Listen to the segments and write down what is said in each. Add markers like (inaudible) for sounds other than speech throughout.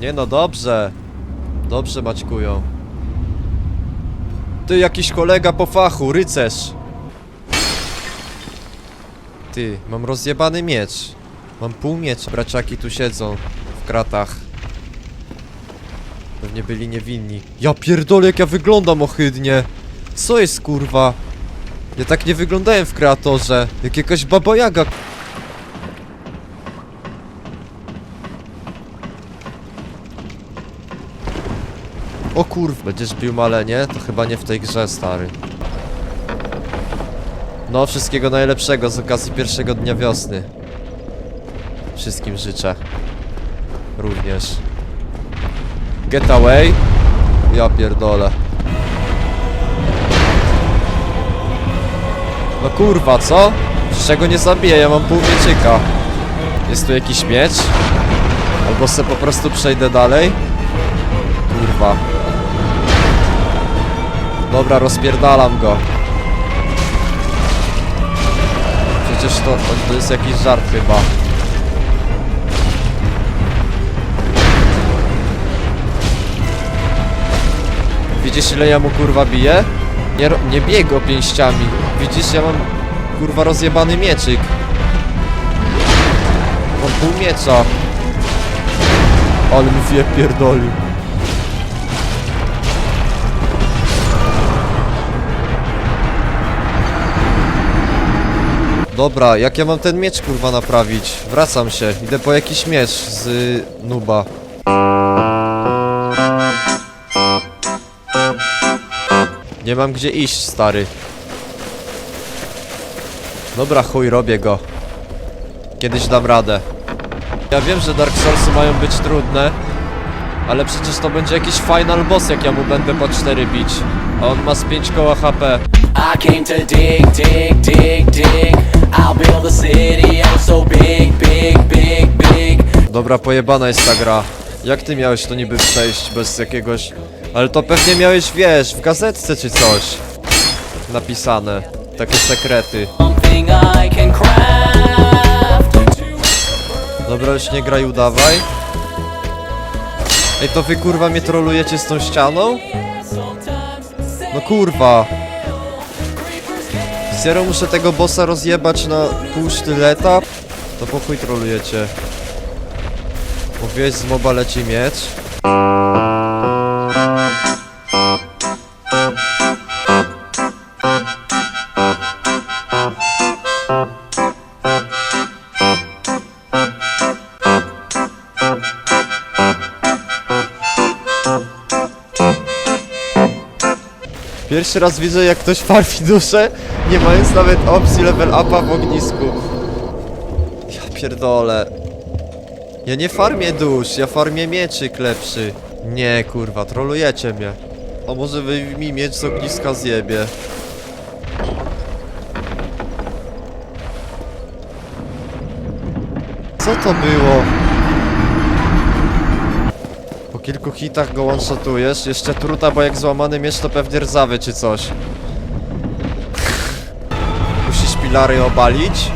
Nie no, dobrze. Dobrze maćkują. Ty, jakiś kolega po fachu, rycerz. Ty, mam rozjebany miecz. Mam pół miecza. Braciaki tu siedzą w kratach. Pewnie byli niewinni. Ja pierdolę, jak ja wyglądam ohydnie. Co jest kurwa? Ja tak nie wyglądałem w kreatorze. Jak jakaś baba O kurw, będziesz bił malenie? To chyba nie w tej grze, stary. No, wszystkiego najlepszego z okazji pierwszego dnia wiosny. Wszystkim życzę. Również. Get away. Ja pierdolę. No kurwa, co? Z czego nie zabiję? Ja mam pół mieczyka. Jest tu jakiś miecz? Albo se po prostu przejdę dalej? Kurwa. Dobra, rozpierdalam go. Przecież to, to, jest jakiś żart chyba. Widzisz ile ja mu kurwa biję? Nie, nie pięściami. Widzisz, ja mam kurwa rozjebany mieczyk. Mam pół miecza. Ale mi wie pierdolił. Dobra, jak ja mam ten miecz kurwa naprawić? Wracam się, idę po jakiś miecz z y, nuba. Nie mam gdzie iść, stary. Dobra, chuj, robię go. Kiedyś dam radę. Ja wiem, że Dark Soulsy mają być trudne, ale przecież to będzie jakiś final boss, jak ja mu będę po 4 bić. On ma z 5 koła HP. I came to dig, dig, dig, dig. I'll build a city, I'm so big, big, big, big. Dobra, pojebana jest ta gra. Jak ty miałeś to niby przejść bez jakiegoś... Ale to pewnie miałeś, wiesz, w gazetce czy coś. Napisane. Takie sekrety. Something I can craft. Dobra, już nie graj, udawaj. Ej, to wy kurwa mnie trolujecie z tą ścianą? No kurwa. Zero muszę tego bossa rozjebać na pół sztyleta? To po chuj trolujecie. Mówiłeś z moba leci miecz? Pierwszy raz widzę jak ktoś farmi duszę, nie mając nawet opcji level upa w ognisku. Ja pierdolę. Ja nie farmię dusz, ja farmię mieczyk lepszy. Nie kurwa, trolujecie mnie. A może wy mi miecz z ogniska zjebie. Co to było? Kilku hitach go one-shotujesz, jeszcze truta, bo jak złamany miecz to pewnie rdzawy czy coś. Musisz pilary obalić.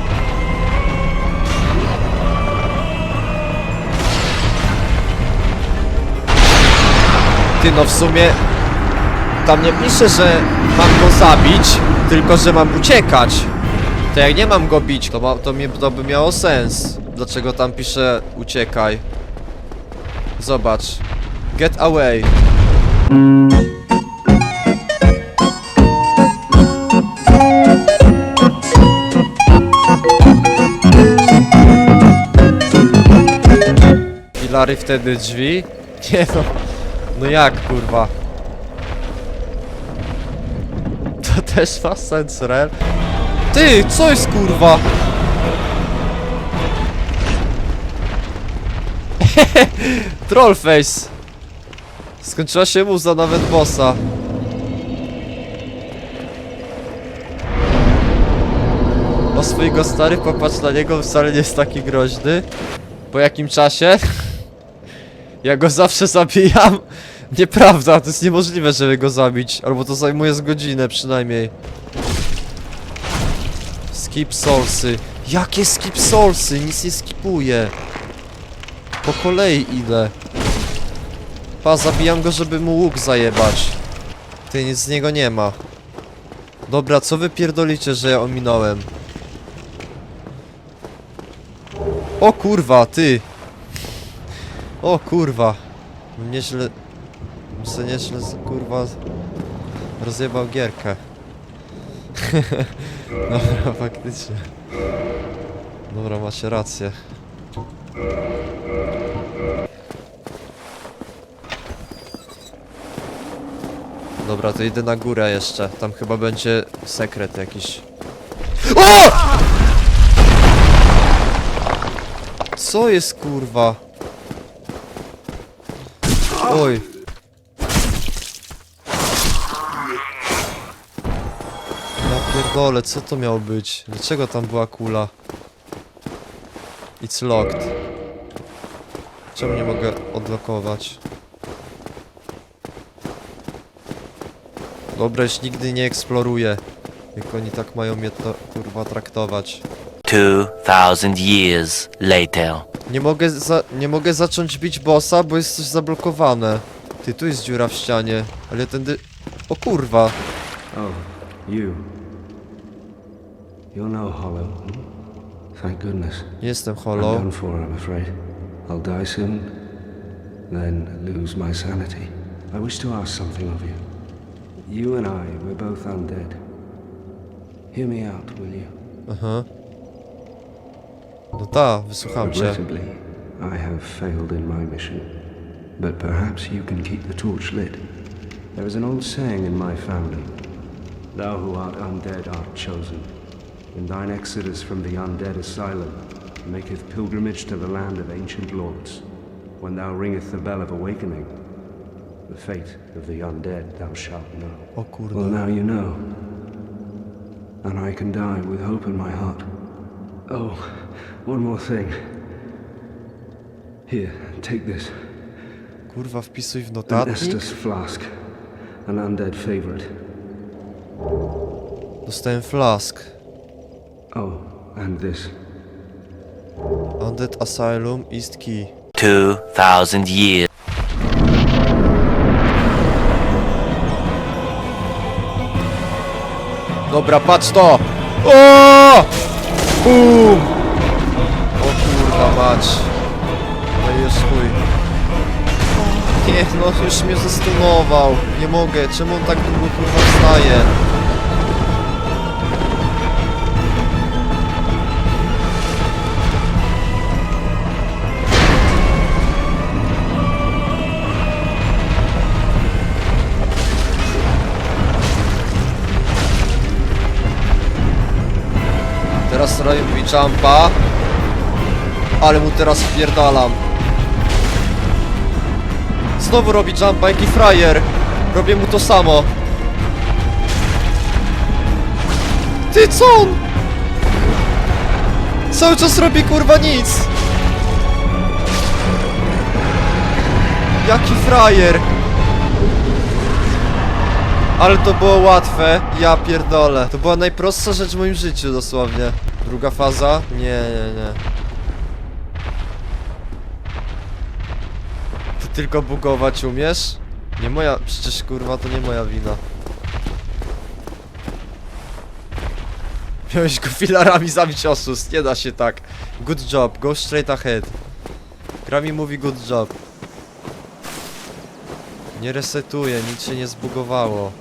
Ty no w sumie tam nie pisze, że mam go zabić, tylko że mam uciekać. To jak nie mam go bić, to, ma, to, mi, to by miało sens. Dlaczego tam pisze uciekaj? Zobacz. Get away. Pilary wtedy drzwi? (laughs) Nie no. No jak kurwa? To też ma sens, rel? Ty, co jest kurwa? (laughs) Trollface. Skończyła się muza nawet bossa. O swojego stary, popatrz na niego, wcale nie jest taki groźny. Po jakim czasie? (laughs) Ja go zawsze zabijam. (laughs) Nieprawda, to jest niemożliwe, żeby go zabić. Albo to zajmuje z godzinę przynajmniej. Skip source'y. Jakie skip source'y? Nic nie skipuję. Po kolei idę. Pa, zabijam go, żeby mu łuk zajebać. Ty, nic z niego nie ma. Dobra, co wy pierdolicie, że ja ominąłem? O kurwa, ty! O kurwa. Nieźle... Se nieźle, kurwa... Rozjebał gierkę. (laughs) Dobra, faktycznie. Dobra, macie rację. Dobra, to idę na górę jeszcze. Tam chyba będzie sekret jakiś. O! Co jest kurwa? Oj. Ja pierdolę, co to miało być? Dlaczego tam była kula? It's locked. Czemu nie mogę odlokować? Dobra, już nigdy nie eksploruję. Jak oni tak mają mnie to kurwa traktować. 2,000 years later. Nie mogę za nie mogę zacząć bić bossa, bo jest coś zablokowane. Ty, tu jest dziura w ścianie. Ale tędy... O kurwa. Oh, you. You're no hollow. hmm? Thank goodness. Nie jestem I'm holo. done for, I'm afraid. I'll die soon, then lose my sanity. I wish to ask something of you. You and I, we're both undead. Hear me out, will you? Aha. No ta, wysłucham cię. Regrettably, I have failed in my mission. But perhaps you can keep the torch lit. There is an old saying in my family Thou who art undead art chosen. In thine exodus from the undead asylum maketh pilgrimage to the land of ancient lords. When thou ringeth the bell of awakening, the fate of the undead thou shalt know. Oh, o Well, now you know. And I can die with hope in my heart. Oh, one more thing. Here, take this. Kurwa, wpisuj w notatnik. Estus flask. An undead favorite. Dostałem flask. Oh, and this. Undead Asylum, East Key. 2,000 years. Dobra, patrz to! O! Bum! O kurwa mać. No już chuj. Nie, no już mnie zastunował. Nie mogę, czemu on tak długo kurwa wstaje? Mi jumpa. Ale mu teraz wpierdalam. Znowu robi jumpa, jaki frajer. Robię mu to samo. Ty co on? Cały czas robi kurwa nic. Jaki frajer. Ale to było łatwe, ja pierdolę. To była najprostsza rzecz w moim życiu dosłownie. Druga faza? Nie, nie, nie. Ty tylko bugować umiesz? Nie moja, przecież kurwa to nie moja wina. Miałeś go filarami zabić oszust, nie da się tak. Good job, go straight ahead. Gra mi mówi good job. Nie resetuje, nic się nie zbugowało.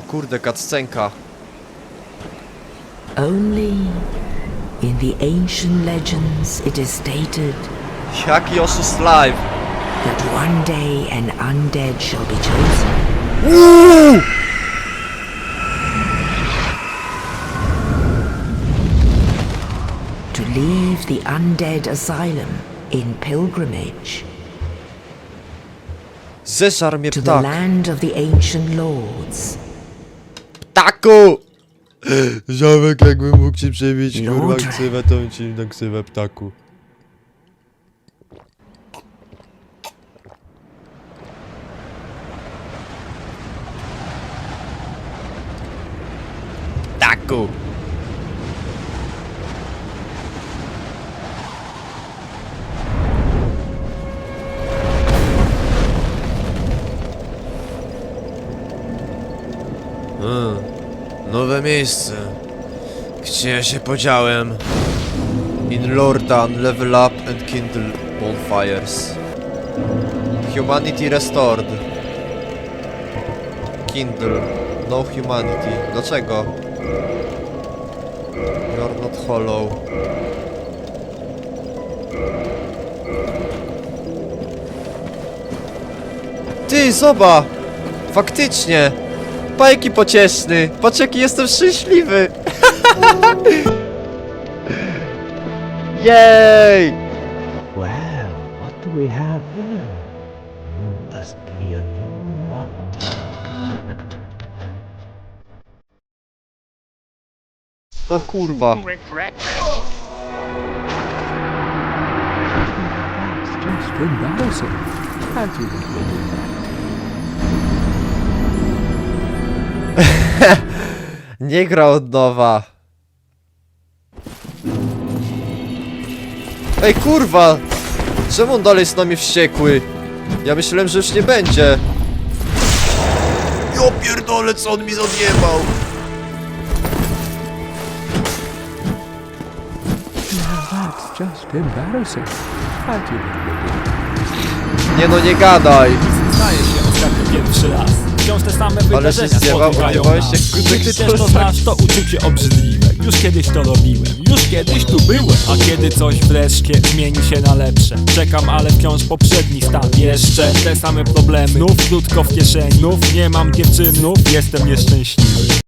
O kurde. Only in the ancient legends it is stated Jaki oszust live. that one day an undead shall be chosen. To leave the undead asylum in pilgrimage Zeżar mnie to the ptak. land of the ancient lords. Ptaku! Ziomek, jakbym mógł ci przebić kurwa ksywę, to bym ci na ksywę ptaku. ognisku. Miejsce. Gdzie się podziałem? In Lordan, level up and kindle bonfires. Humanity restored. Kindle. No humanity. Dlaczego? You're not hollow. Ty, zoba! Faktycznie! Bajki pocieszny! Patrz jaki jestem szczęśliwy! (laughs) Jej! Well, what do we have here? Must be a new one. O kurwa. That's just embarrassing. Can't you (laughs) Nie gra od nowa. Ej kurwa! Czemu on dalej jest na mnie wściekły? Ja myślałem, że już nie będzie. Jo pierdolę, co on mi odjebał! That's just embarrassing. You admit Nie no, nie gadaj! Zdaje się ostatnio pierwszy raz. Wciąż te same Ale się wydarzenia zjebał, spotykają odjebałeś nas. się, kurde, kto też to tak- znasz, to uczucie obrzydliwe. Już kiedyś to robiłem, już kiedyś tu byłem. A kiedy coś wreszcie zmieni się na lepsze Czekam, ale wciąż poprzedni stan. Jeszcze te same problemy, znów krótko w kieszeni. Znów nie mam dziewczyny, znów jestem nieszczęśliwy